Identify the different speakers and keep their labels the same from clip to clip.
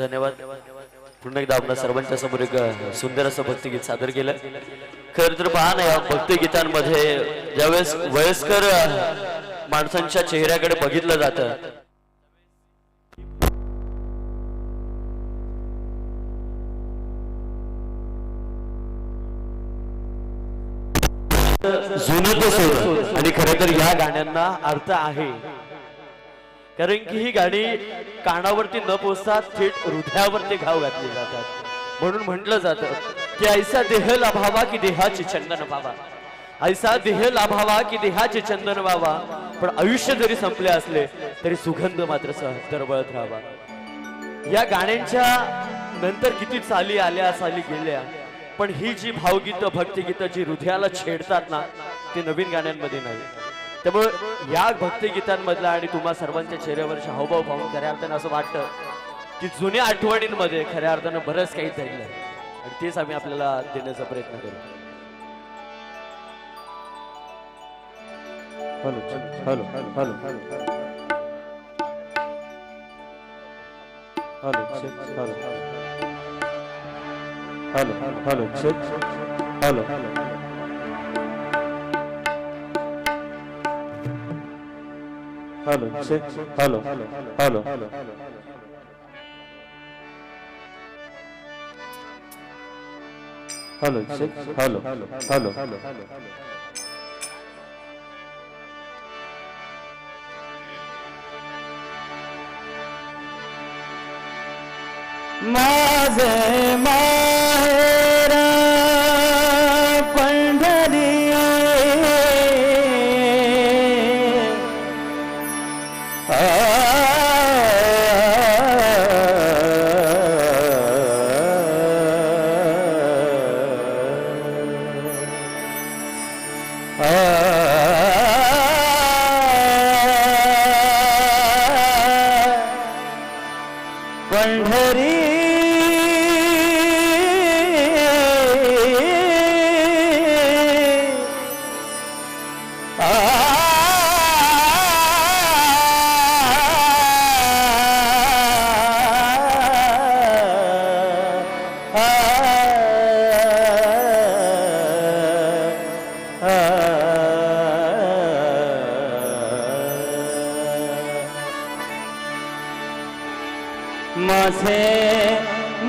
Speaker 1: धन्यवाद. पुन्हा एकदा आपल्या सर्वांच्या समोर एक सुंदर असं भक्तिगीत सादर केलं. खरं तर पहा ना या भक्तिगीतांमध्ये ज्यावेळेस वयस्कर माणसांच्या चेहऱ्याकडे बघितलं जातं. जुनं तसं आणि खरं तर या गाण्यांना अर्थ आहे. कारण की ही गाणी कानावरती न पोचता थेट हृदयावरती घाव घातले जातात. म्हणून म्हटलं जातं की ऐसा देह लाभावा की देहाचे चंदन व्हावा. ऐसा देह लाभावा की देहाचे चंदन व्हावा. पण आयुष्य जरी संपले असले तरी सुगंध मात्र सहज दरवळत राहावा. या गाण्यांच्या नंतर किती चाली आल्या चाली गेल्या पण ही जी भावगीतं भक्तिगीतं जी हृदयाला छेडतात ना ती नवीन गाण्यांमध्ये नाही. त्यामुळे या भक्तिगीतांमधला आणि तुम्हा सर्वांच्या चेहऱ्यावरचे हावभाव पाहून खऱ्या अर्थानं असं वाटतं की जुन्या आठवणींमध्ये खऱ्या अर्थानं बरंच काही जाईल आणि तेच आम्ही आपल्याला देण्याचा प्रयत्न करू
Speaker 2: hello hello hello hello hello hello hello hello, say hello, hello. Hello, Hello. hello, hello, hello. hello, hello. Mazel. माझे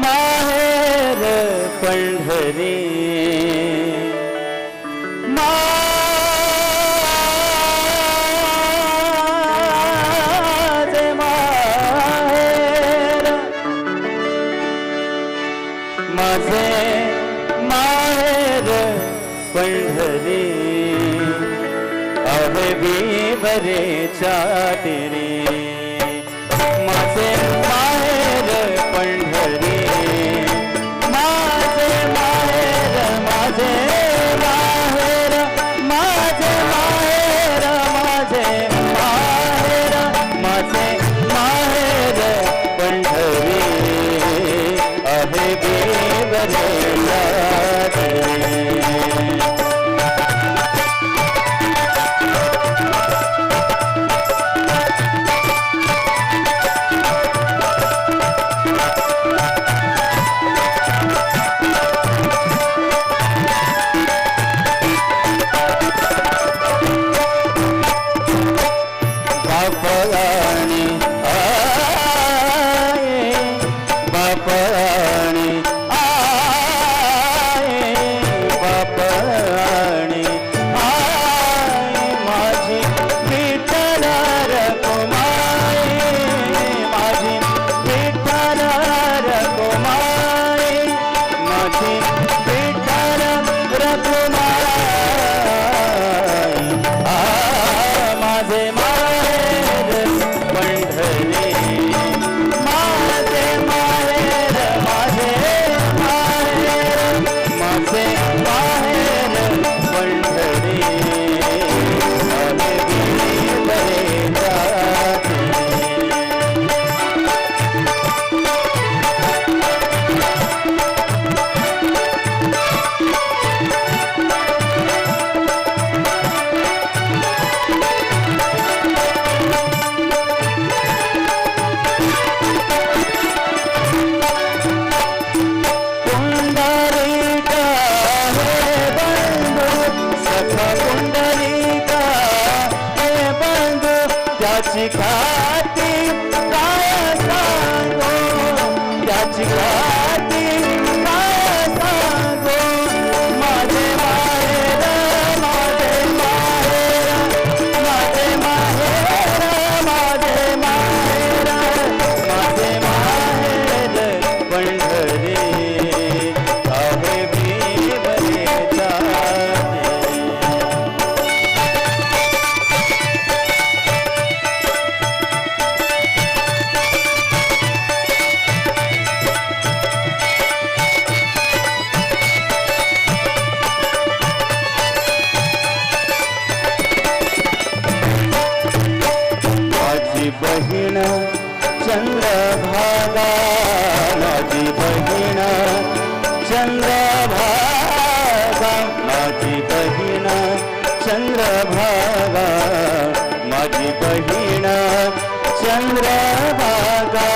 Speaker 2: माहेर पंढरी। माझे माहेर माझे माहेर पंढरी। बी बरे चाटरी। माझे பவானி का चंद्रभागा माझी बहीण Chandrabhaga.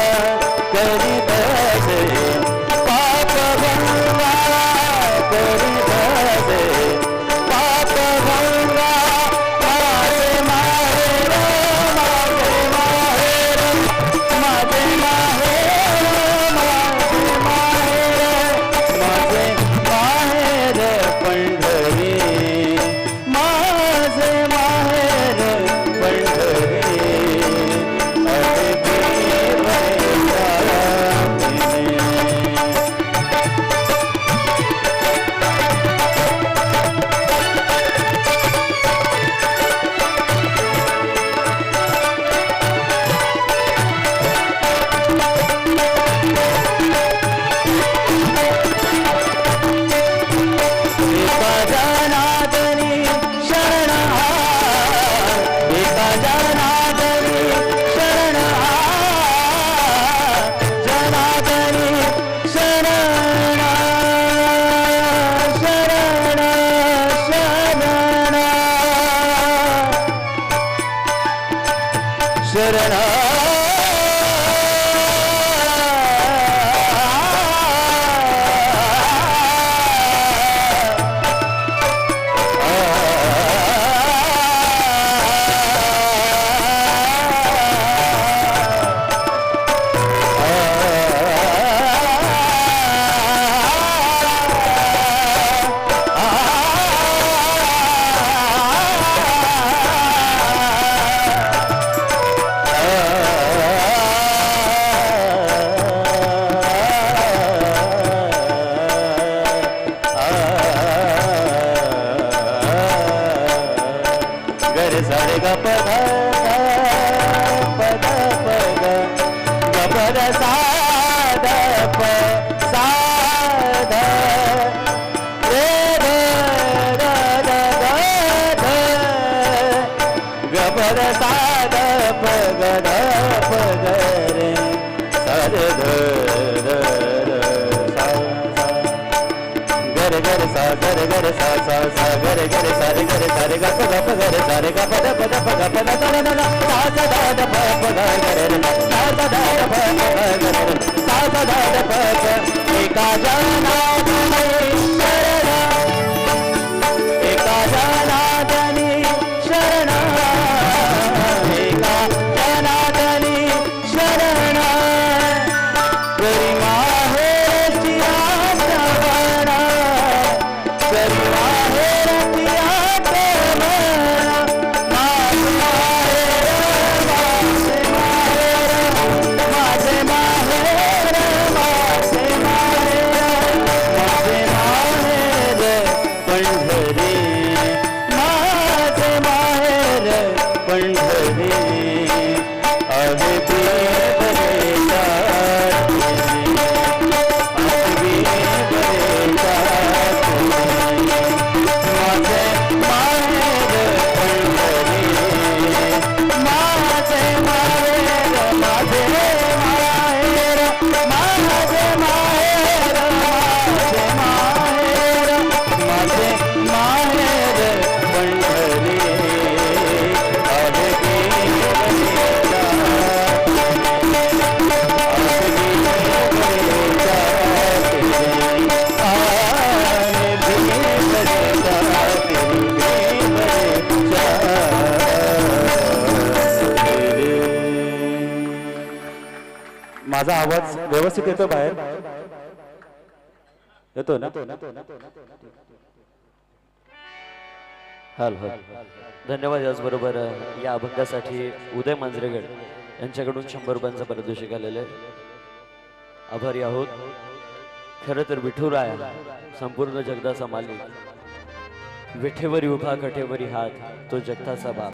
Speaker 2: sa ga re ga re sa sa sa ga re ga re sa re ga re sa re ga pa ga pa ga re sa re ga pa da pa da pa ga pa na ta na na sa sa da da pa pa ga ga re re sa sa da da pa pa ga ga re sa sa da da pa pa eka jana व्यवस्थित येतो बाहेर. येतो ना?
Speaker 1: हल. हल धन्यवाद याचबरोबर या अभंगासाठी उदय मांजरेगड यांच्याकडून शंभर रुपयांचा पारितोषिक आलेलं आहे. आभारी आहोत. खरं तर विठुराय संपूर्ण जगदाचा मालिक. विठेवरी उभा कठेवरी हात तो जगताचा बाप.